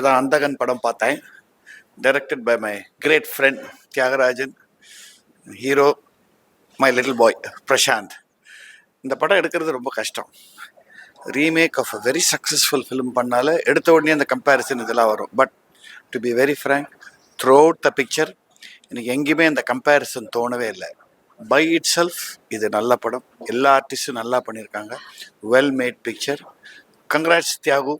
இப்போ தான் அந்தகன் படம் பார்த்தேன். Directed by my great friend Thiagarajan hero my little boy Prashanth இந்த படம் எடுக்கிறது ரொம்ப கஷ்டம். Remake of a very successful film பண்ணால எடுத்த உடனே அந்த கம்பேரிசன் இதெல்லாம் வரும். But to be very frank throughout the picture எனக்கு எங்கேயுமே அந்த கம்பேரிசன் தோணவே இல்லை. பை இட் செல்ஃப் இது நல்ல படம். எல்லா ஆர்டிஸ்டும் நல்லா பண்ணியிருக்காங்க. Well made picture congrats Thiagu.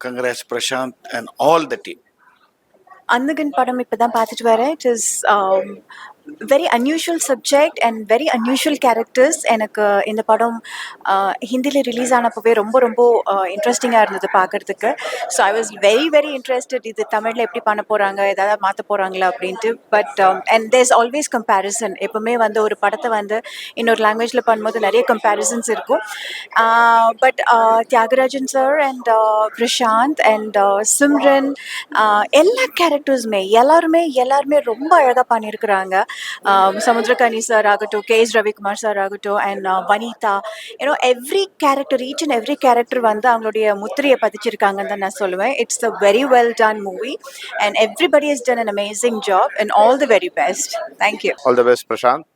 Congrats Prashanth and all the team Andhagan படம் இப்போ தான் பார்த்துட்டு வரேன் it is very unusual subject and very unusual characters எனக்கு uh, இந்த படம் uh, ஹிந்தியில் ரிலீஸ் ஆனப்போவே ரொம்ப ரொம்ப uh, இன்ட்ரெஸ்டிங்காக இருந்தது பார்க்குறதுக்கு so I was very very interested இது தமிழில் எப்படி பண்ண போகிறாங்க ஏதாவது மாற்ற போகிறாங்களா அப்படின்ட்டு. But and there's always comparison எப்பவுமே வந்து ஒரு படத்தை வந்து இன்னொரு லாங்குவேஜில் பண்ணும்போது நிறைய கம்பேரிசன்ஸ் இருக்கும். But Thiagarajan sir and Prashanth and Simran எல்லா கேரக்டர்ஸுமே எல்லாருமே எல்லாருமே ரொம்ப அழகாக பண்ணியிருக்கிறாங்க. Um, சமுத்திரகனி சார் ஆகட்டும் கே எஸ் ரவிக்குமார் சார் ஆகட்டும் and Vanitha you know every character each and every character வந்து அவங்களுடைய முத்திரையை பதிச்சிருக்காங்கன்னு தான் நான் சொல்லுவேன். It's a very well done movie and everybody is done an amazing job and all the very best thank you all the best Prashanth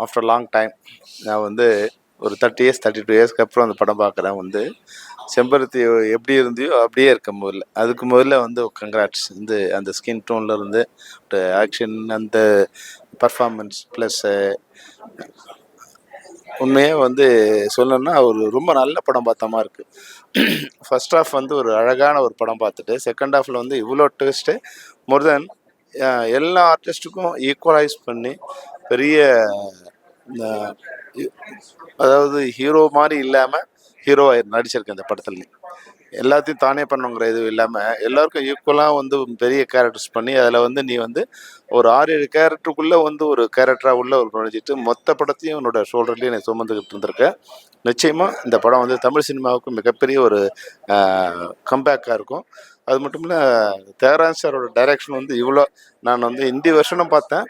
after long time நான் வந்து ஒரு தேர்ட்டி இயர்ஸ் தேர்ட்டி டூ இயர்ஸ்க்கு அப்புறம் அந்த படம் பார்க்குறேன் வந்து. செம்பருத்தி எப்படி இருந்தியோ அப்படியே இருக்க முதல்ல. அதுக்கு முதல்ல வந்து கங்க்ராட்ஸ் வந்து அந்த ஸ்கின் டோன்ல இருந்து ஆக்ஷன் அந்த பர்ஃபார்மன்ஸ் ப்ளஸ்ஸு உண்மையாக வந்து சொல்லணும்னா ஒரு ரொம்ப நல்ல படம் பார்த்த மாதிரி இருக்குது ஃபர்ஸ்ட் ஆஃப் வந்து ஒரு அழகான ஒரு படம் பார்த்துட்டு செகண்ட் ஆஃபில் வந்து இவ்வளோ ட்விஸ்ட்டு மோர் தென் எல்லா ஆர்டிஸ்ட்டுக்கும் ஈக்குவலைஸ் பண்ணி பெரிய அதாவது ஹீரோ மாதிரி இல்லாமல் ஹீரோ நடிச்சிருக்கேன் இந்த படத்துல. எல்லாத்தையும் தானே பண்ணுங்கிற இது இல்லாமல் எல்லாருக்கும் ஈக்குவலாக வந்து பெரிய கேரக்டர்ஸ் பண்ணி அதில் வந்து நீ வந்து ஒரு ஆறு ஏழு கேரக்டருக்குள்ளே வந்து ஒரு கேரக்டராக உள்ள ஒரு நுழைஞ்சிட்டு மொத்த படத்தையும் என்னோட ஷோல்டர்லேயே நீ சுமந்துக்கிட்டு இருந்திருக்கேன் நிச்சயமாக இந்த படம் வந்து தமிழ் சினிமாவுக்கு மிகப்பெரிய ஒரு கம்பேக்காக இருக்கும். அது மட்டும் இல்லை தேரான் சாரோட டைரக்ஷன் வந்து இவ்வளோ நான் வந்து இந்தி வெர்ஷனும் பார்த்தேன்.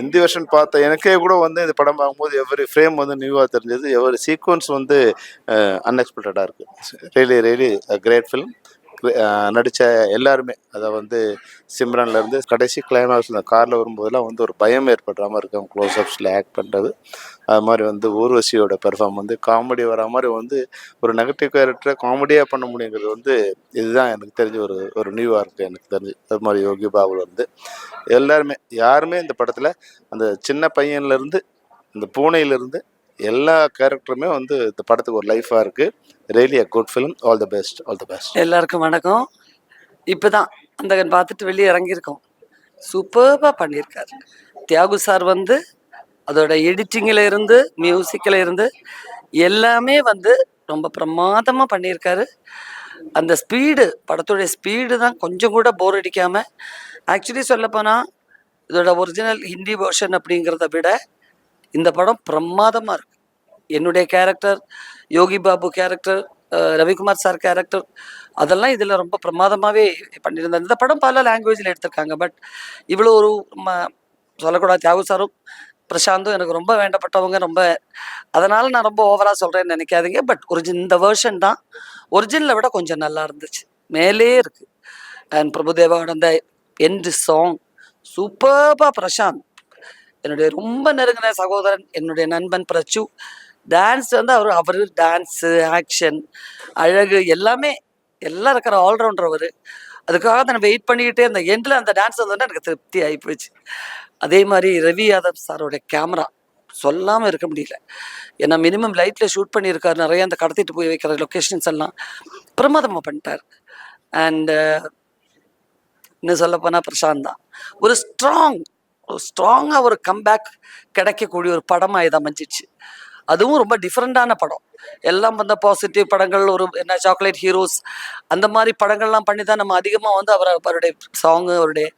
ஹிந்தி வெர்ஷன் பார்த்த எனக்கே கூட வந்து இந்த படம் பார்க்கும்போது எவ்வரி ஃப்ரேம் வந்து நியூவாக தெரிஞ்சது. எவ்வரி சீக்வன்ஸ் வந்து அன்எக்ஸ்பெக்டடாக இருக்குது ரியலி ரியலி கிரேட் ஃபிலிம் நடித்த எல்லாருமே அதை வந்து சிம்ரன்லேருந்து கடைசி கிளைமேக்ஸ் இந்த காரில் வரும்போதெல்லாம் வந்து ஒரு பயம் ஏற்படுற மாதிரி இருக்கும். க்ளோஸ்அப்ஸில் ஆக்ட் பண்ணுறது அது மாதிரி வந்து ஊர்வசியோட பெர்ஃபார்ம் வந்து காமெடி வர மாதிரி வந்து ஒரு நெகட்டிவ் கேரக்டரை காமெடியாக பண்ண முடியுங்கிறது வந்து இதுதான் எனக்கு தெரிஞ்ச ஒரு ஒரு நியூவாக இருக்குது எனக்கு தெரிஞ்சு. அது மாதிரி யோகி பாபுல இருந்து. எல்லாருமே யாருமே இந்த படத்தில் அந்த சின்ன பையன்லேருந்து இந்த பூனையிலேருந்து எல்லா கேரக்டருமே வந்து இந்த படத்துக்கு ஒரு லைஃபாக இருக்குது really a good film all the best all the best எல்லாருக்கும் வணக்கம். இப்போ தான் அந்தகன் பார்த்துட்டு வெளியே இறங்கியிருக்கோம். சூப்பர்பாக பண்ணியிருக்காரு. தியாகு சார் வந்து அதோட எடிட்டிங்கில் இருந்து மியூசிக்கில் இருந்து எல்லாமே வந்து ரொம்ப பிரமாதமாக பண்ணியிருக்காரு. அந்த ஸ்பீடு படத்துடைய ஸ்பீடு தான் கொஞ்சம் கூட போர் அடிக்காமல் ஆக்சுவலி சொல்லப்போனால் இதோட ஒரிஜினல் ஹிந்தி வேர்ஷன் அப்படிங்கிறத விட இந்த படம் பிரமாதமாக இருக்கு. என்னுடைய character Yogi Babu character Ravikumar sir character அதெல்லாம் இதில் ரொம்ப பிரமாதமாகவே பண்ணியிருந்தாங்க இந்த படம் பல லாங்குவேஜில் எடுத்திருக்காங்க. பட் இவ்வளோ ஒரு ம சொல்லக்கூடாது. தியாகு சாரும் பிரசாந்தும் எனக்கு ரொம்ப வேண்டப்பட்டவங்க ரொம்ப அதனால் நான் ரொம்ப ஓவராக சொல்கிறேன்னு நினைக்காதீங்க. பட் ஒரிஜின் இந்த வேர்ஷன் தான் ஒரிஜினலை விட கொஞ்சம் நல்லா இருந்துச்சு. மேலே இருக்குது அண்ட் பிரபுதேவாவோட அந்த எண்டு சாங் சூப்பர்பா பிரசாந்த். என்னுடைய ரொம்ப நெருங்கின சகோதரன் என்னுடைய நண்பன் பிரச்சு. டான்ஸ் வந்து அவர் அவர் டான்ஸு ஆக்ஷன் அழகு எல்லாமே எல்லாம் இருக்கிற ஆல்ரவுண்டர் அவர். அதுக்காக நான் வெயிட் பண்ணிக்கிட்டே அந்த எண்டில் அந்த டான்ஸ் வந்தோடனே எனக்கு திருப்தி ஆகி போச்சு அதே மாதிரி ரவி யாதவ் சாரோட கேமரா சொல்லாமல் இருக்க முடியல. ஏன்னா மினிமம் லைட்டில் ஷூட் பண்ணியிருக்காரு. நிறைய அந்த கடத்திட்டு போய் வைக்கிற லொக்கேஷன்ஸ் எல்லாம் பிரமாதமாக பண்ணிட்டார். அண்டு இன்னும் சொல்லப்போனால் பிரசாந்த் தான். ஒரு ஸ்ட்ராங் ஸ்ட்ராங்காக ஒரு கம்பேக் கிடைக்கக்கூடிய ஒரு படமாக இது அமைஞ்சிச்சு. அதுவும் ரொம்ப டிஃப்ரெண்ட்டான படம். எல்லாம் வந்து பாசிட்டிவ் படங்கள் ஒரு என்ன சாக்லேட் ஹீரோஸ் அந்த மாதிரி படங்கள்லாம் பண்ணி தான் நம்ம அதிகமாக வந்து அவரை அவருடைய சாங்கு அவருடைய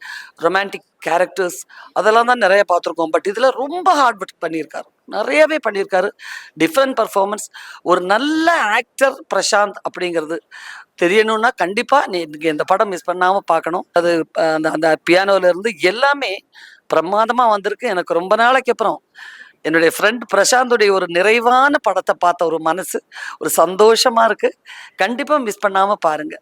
ரொமான்டிக் கேரக்டர்ஸ் அதெல்லாம் தான் நிறைய பார்த்துருக்கோம். பட் இதில் ரொம்ப ஹார்ட் ஒர்க் பண்ணியிருக்காரு. நிறையவே பண்ணியிருக்காரு. டிஃப்ரெண்ட் பர்ஃபார்மன்ஸ் ஒரு நல்ல ஆக்டர் பிரசாந்த் அப்படிங்கிறது தெரியணும்னா கண்டிப்பாக நீ இந்த படம் மிஸ் பண்ணாமல் பார்க்கணும். அது அந்த அந்த பியானோல இருந்து எல்லாமே பிரமாதமாக வந்திருக்கு. எனக்கு ரொம்ப நாளைக்கு அப்புறம் என்னுடைய ஃப்ரெண்ட் பிரசாந்துடைய ஒரு நிறைவான படத்தை பார்த்த ஒரு மனசு ஒரு சந்தோஷமா இருக்கு. கண்டிப்பாக மிஸ் பண்ணாமல் பாருங்க.